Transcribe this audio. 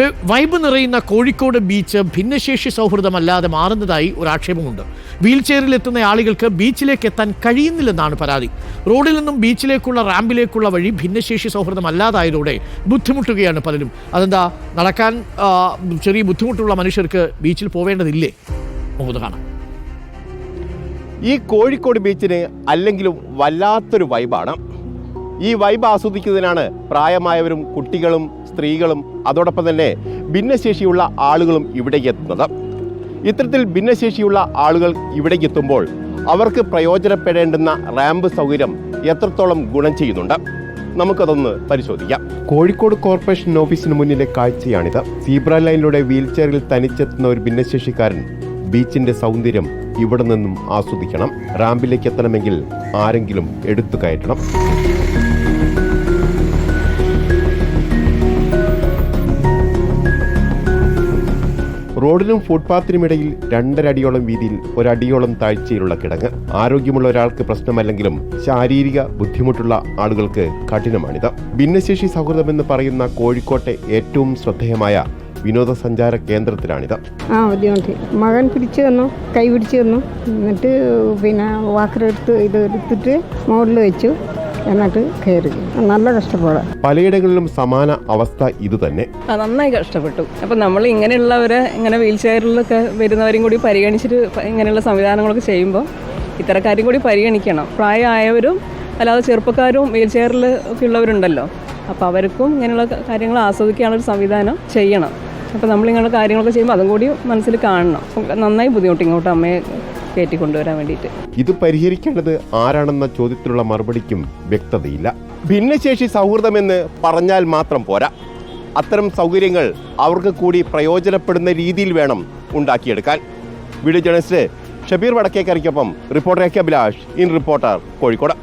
Vibe നിറയുന്ന Kozhikode beach ഭിന്നശേഷി സൗഹൃദമല്ലാതെ മാറുന്നതായി ഒരു ആക്ഷേപമുണ്ട് വീൽ ചെയറിൽ എത്തുന്ന ആളുകൾക്ക് ബീച്ചിലേക്ക് എത്താൻ കഴിയുന്നില്ലെന്നാണ് പരാതി. റോഡിൽ നിന്നും ബീച്ചിലേക്കുള്ള റാമ്പിലേക്കുള്ള വഴി ഭിന്നശേഷി സൗഹൃദമല്ലാതായതോടെ ബുദ്ധിമുട്ടുകയാണ് പലരും. അതെന്താ? നടക്കാൻ ചെറിയ ബുദ്ധിമുട്ടുള്ള മനുഷ്യർക്ക് ബീച്ചിൽ പോവേണ്ടതില്ലേ? മുഹമ്മദ് കാണാം. ഈ കോഴിക്കോട് ബീച്ചിന് അല്ലെങ്കിലും വല്ലാത്തൊരു വൈബാണ്. ഈ വൈബ് ആസ്വദിക്കുന്നതിനാണ് പ്രായമായവരും കുട്ടികളും സ്ത്രീകളും അതോടൊപ്പം തന്നെ ഭിന്നശേഷിയുള്ള ആളുകളും ഇവിടേക്ക് എത്തുന്നത്. ഇത്തരത്തിൽ ഭിന്നശേഷിയുള്ള ആളുകൾ ഇവിടേക്ക് എത്തുമ്പോൾ അവർക്ക് പ്രയോജനപ്പെടേണ്ടുന്ന റാമ്പ് സൗകര്യം എത്രത്തോളം ഗുണം ചെയ്യുന്നുണ്ട്? നമുക്കതൊന്ന് പരിശോധിക്കാം. കോഴിക്കോട് കോർപ്പറേഷൻ ഓഫീസിന് മുന്നിലെ കാഴ്ചയാണിത്. സീബ്ര ലൈനിലൂടെ വീൽ ചെയറിൽ തനിച്ചെത്തുന്ന ഒരു ഭിന്നശേഷിക്കാരൻ ബീച്ചിന്റെ സൗന്ദര്യം ഇവിടെ നിന്നും ആസ്വദിക്കണം. റാമ്പിലേക്ക് എത്തണമെങ്കിൽ ആരെങ്കിലും എടുത്തു കയറ്റണം. റോഡിനും ഫുട്പാത്തിനും ഇടയിൽ രണ്ടരടിയോളം വീതിയിൽ ഒരടിയോളം താഴ്ചയിലുള്ള കിടങ്ങ്. ആരോഗ്യമുള്ള ഒരാൾക്ക് പ്രശ്നമല്ലെങ്കിലും ശാരീരിക ബുദ്ധിമുട്ടുള്ള ആളുകൾക്ക് കഠിനമാണിത്. ഭിന്നശേഷി സൗഹൃദമെന്ന് പറയുന്ന കോഴിക്കോട്ടെ ഏറ്റവും ശ്രദ്ധേയമായ വിനോദസഞ്ചാര കേന്ദ്രത്തിലാണിത്. ആ ബുദ്ധിമുട്ടി മകൻ പിടിച്ചു തന്നു കൈ പിടിച്ചു തന്നു. എന്നിട്ട് പിന്നെ വാക്കറെടുത്ത് ഇത് എടുത്തിട്ട് മുകളിൽ വെച്ചു. എന്നിട്ട് കയറി. നല്ല കഷ്ടപ്പാട്. പലയിടങ്ങളിലും സമാന അവസ്ഥ ഇത് തന്നെ. നന്നായി കഷ്ടപ്പെട്ടു. അപ്പൊ നമ്മൾ ഇങ്ങനെയുള്ളവരെ ഇങ്ങനെ വീൽ ചെയറിലൊക്കെ വരുന്നവരും കൂടി പരിഗണിച്ചിട്ട് ഇങ്ങനെയുള്ള സംവിധാനങ്ങളൊക്കെ ചെയ്യുമ്പോൾ ഇത്തരക്കാരും കൂടി പരിഗണിക്കണം. പ്രായമായവരും അല്ലാതെ ചെറുപ്പക്കാരും വീൽ ചെയറിൽ ഒക്കെ ഉള്ളവരുണ്ടല്ലോ. അപ്പോൾ അവർക്കും ഇങ്ങനെയുള്ള കാര്യങ്ങൾ ആസ്വദിക്കാനുള്ള ഒരു സംവിധാനം ചെയ്യണം. അപ്പോൾ നമ്മളിങ്ങനെ കാര്യങ്ങളൊക്കെ ചെയ്യുമ്പോൾ അതും കൂടി മനസ്സിൽ കാണണം. നന്നായി ബുദ്ധിമുട്ട് ഇങ്ങോട്ട് അമ്മയെ കയറ്റി കൊണ്ടുവരാൻ വേണ്ടിയിട്ട്. ഇത് പരിഹരിക്കേണ്ടത് ആരാണെന്ന ചോദ്യത്തിലുള്ള മറുപടിക്കും വ്യക്തതയില്ല. ഭിന്നശേഷി സൗഹൃദമെന്ന് പറഞ്ഞാൽ മാത്രം പോരാ. അത്തരം സൗകര്യങ്ങൾ അവർക്ക് കൂടി പ്രയോജനപ്പെടുന്ന രീതിയിൽ വേണം ഉണ്ടാക്കിയെടുക്കാൻ. Video journalist Shabeer വടക്കേക്കറിക്കൊപ്പം reporter A K Abhilash in reporter Kozhikode.